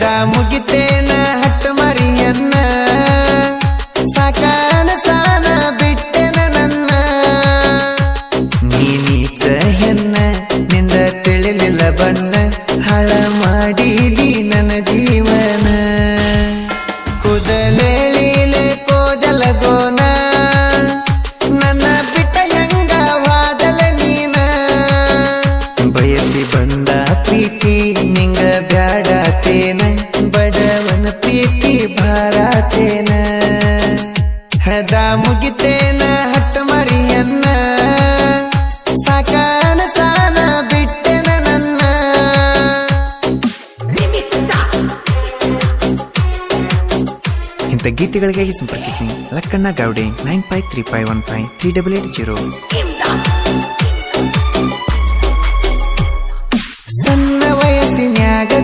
ಹೆದ ಮುಗಿತೇನ ಹಟ್ಟ ಮರಿಯನ್ನ ಸಾಕಾನ ಸಾನ ಬಿಟ್ಟೆನ ನನ್ನ ನೀನೀಚ ಹೆನ್ನ ನಿಂದ ತಿಳಿಲಿಲ್ಲ ಬಣ್ಣ ಹಾಳ ಮಾಡಿದಿ ನನ್ನ ಜೀವನ ಬ್ಯಾಡತೇನ ಬಡವನ ಪ್ರೀತಿ ಭಾರತೇನ ಹದ ಮುಗಿತೇನ ಹಟ್ಟ ಮರಿಯನ್ನ. ಸಾಕಾನ ಸಾನ ಬಿಟ್ಟೆನ ನನ್ನ. ಇಂಥ ಗೀತೆಗಳಿಗಾಗಿ ಸಂಪರ್ಕಿಸಿ Lakkanna Gowde nine five three five one five three double eight zero.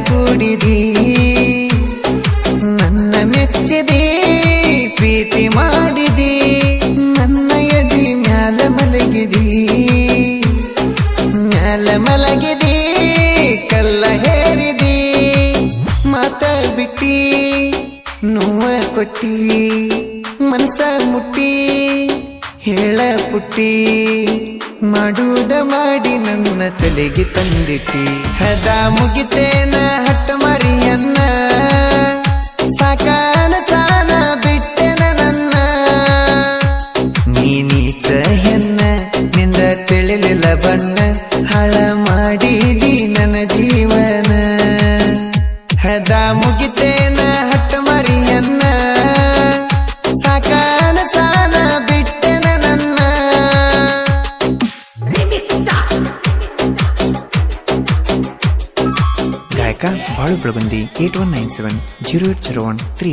ಕೂಡಿದಿ. ನನ್ನ ಮೆಚ್ಚಿದಿ, ಪ್ರೀತಿ ಮಾಡಿದಿ. ನನ್ನ ಎದಿ ಮ್ಯಾಲ ಮಲಗಿದಿ. ಮ್ಯಾಲ ಮಲಗಿದಿ, ಕಲ್ಲ ಹೇರಿದಿ. ಮಾತ ಬಿಟ್ಟಿ, ನೋವ ಕೊಟ್ಟಿ. ಮನಸ ಮುಟ್ಟಿ, ಹೇಳ ಪುಟ್ಟಿ. ಮಾಡುವುದ ಮಾಡಿ ನನ್ನ ತಲೆಗೆ ತಂದಿಟ್ಟಿ. ಹದ ಮುಗಿತೇನ ಹಟ್ಟ ಮರಿಯನ್ನ. ಸಾಕಾನ ಸಾನ ಬಿಟ್ಟೆನ ನನ್ನ. ನೀನೀಚ ಹೆನ್ನ ನಿಂದ ತಿಳಿಲಿಲ್ಲ ಬಣ್ಣ. ಹಳ ಮಾಡಿದಿ ನನ್ನ ಜೀವನ ಬಾಳು Belagundi eight one nine seven zero eight zero one three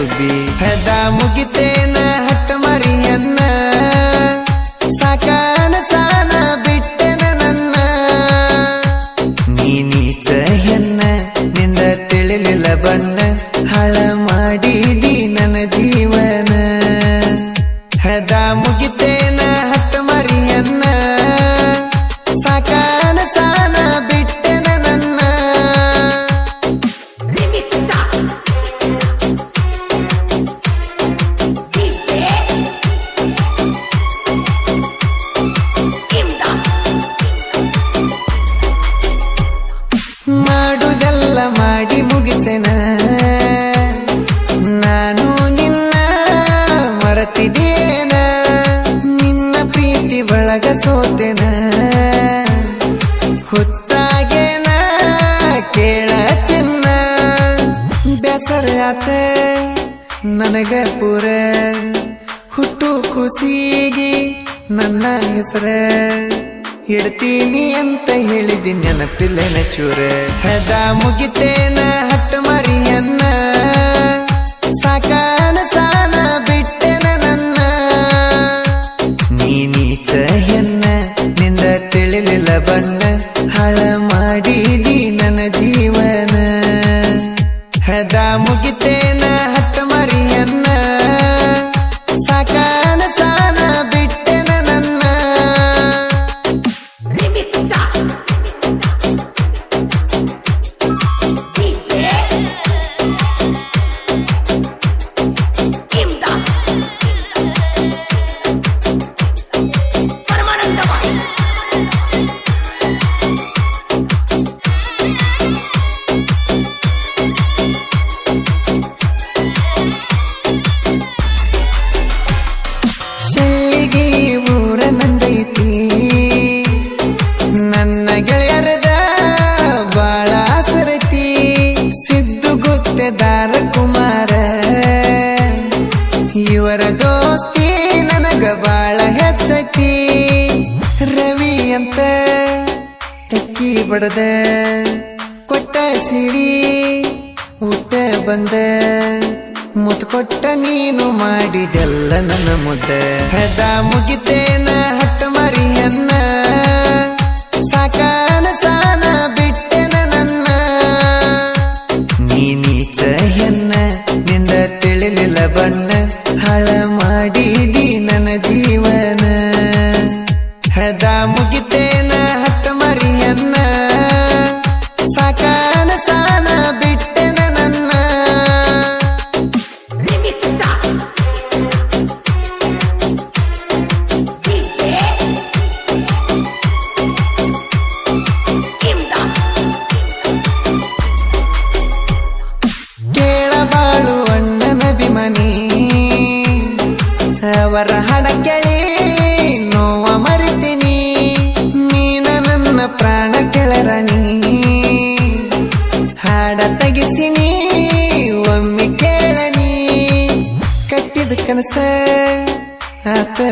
ಯಾಗುಬಿ ಹದ ಮುಗಿತೇನ ಮಾಡುದೆಲ್ಲ ಮಾಡಿ ಮುಗಿಸೆನ? ನಾನು ನಿನ್ನ ಮರತಿದೇನ ನಿನ್ನ ಪ್ರೀತಿ ಬಳಗ ಸೋತೆನ? ಹುಚ್ಚಾಗೇನ? ಕೇಳ ಚಿನ್ನ? ಬೇಸರಾತ ನನಗ ಪೂರ? ಹುಟ್ಟು ಖುಷಿಗೆ ನನ್ನ ಹೆಸರ? ಇಡ್ತೀನಿ ಅಂತ ಹೇಳಿದಿ ನೆನಪಿಲ್ಲ ಚೂರ? ಹದ ಮುಗಿತೇನ ಹಟ್ಟ ಮರಿಯನ್ನ? ಹೊಡೆದ ಕೊಟ್ಟ ಸಿರಿ ಹುಟ್ಟೆ ಬಂದೆ. ಮುತ್ ಕೊಟ್ಟ ನೀನು ಮಾಡಿದೆಲ್ಲ ನನ್ನ ಮುದ್ದೆ. ಹೆದ ಮುಗಿತೇನ ಹಟ್ಟ ಮರಿಯನ್ನ? ಸಾಕಾನ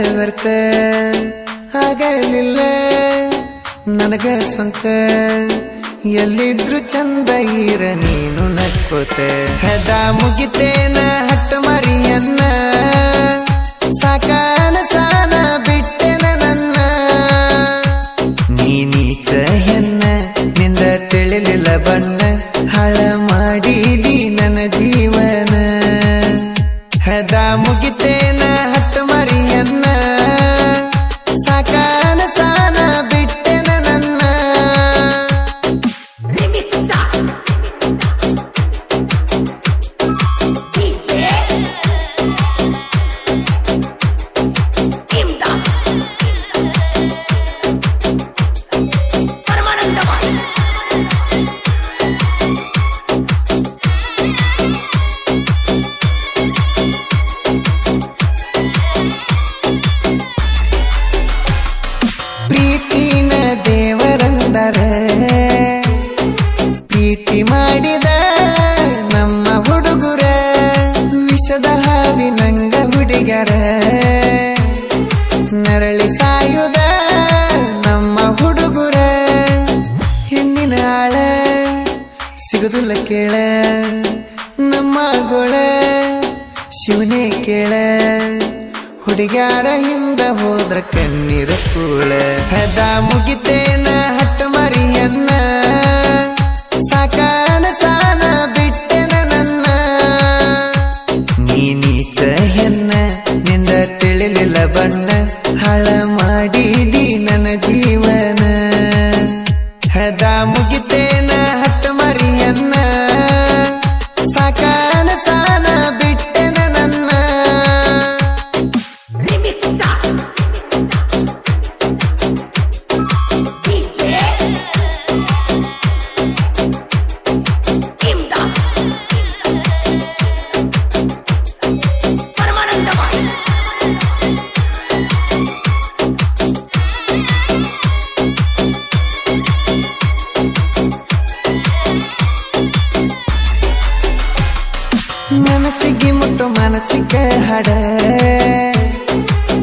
ಆತ ವ್ಯರ್ಥ ನನಗೆ ಸ್ವಂತ ಎಲ್ಲಿದ್ರು ಚಂದ ಇರ ನೀನು ನಕ್ಕೋತೆ. ಹೆದ ಮುಗಿತೇನ ಹಟ್ಟ ಮರಿಯನ್ನ ಸಾಕಾನ ಸಾಯುದ ನಮ್ಮ ಹುಡುಗುರ? ಹೆಣ್ಣಿನ ಆಳ, ಸಿಗುದಿಲ್ಲ ಕೇಳ. ನಮ್ಮ ಗೊಳ ಶಿವನೇ ಕೇಳ. ಹುಡುಗ್ಯಾರ ಹಿಂದ ಹೋದ್ರ ಕಣ್ಣೀರ ಕೂಳ. ಹೆದ ಮುಗಿತೇನ?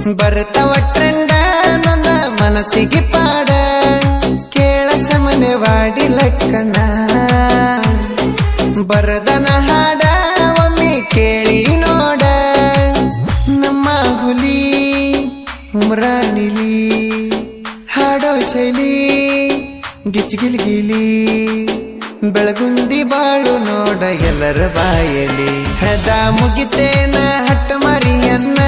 ಹಡ ಬರ್ತಾವ ನನ್ನ ಮನಸ್ಸಿಗೆ ಪಾಡ. ಕೇಳ ಸಮನೆ ವಾಡಿ ಲಕ್ಕಣ ಬರದನ ಹಾಡ ಒಮ್ಮೆ ಕೇಳಿ ನೋಡ. ನಮ್ಮ ಹುಲಿ ಉಮ್ರಾಣಿಲಿ ಹಾಡೋ ಶೈಲಿ, ಗಿಚ್ಗಿಲ್ಗಿಲಿ. ಬೆಳಗುಂದಿ ಬಾಳು ನೋಡ ಎಲ್ಲರ ಬಾಯಲಿ. ಹದ ಮುಗಿತೇನ ಹಟ್ಟ ಮರಿಯನ್ನ.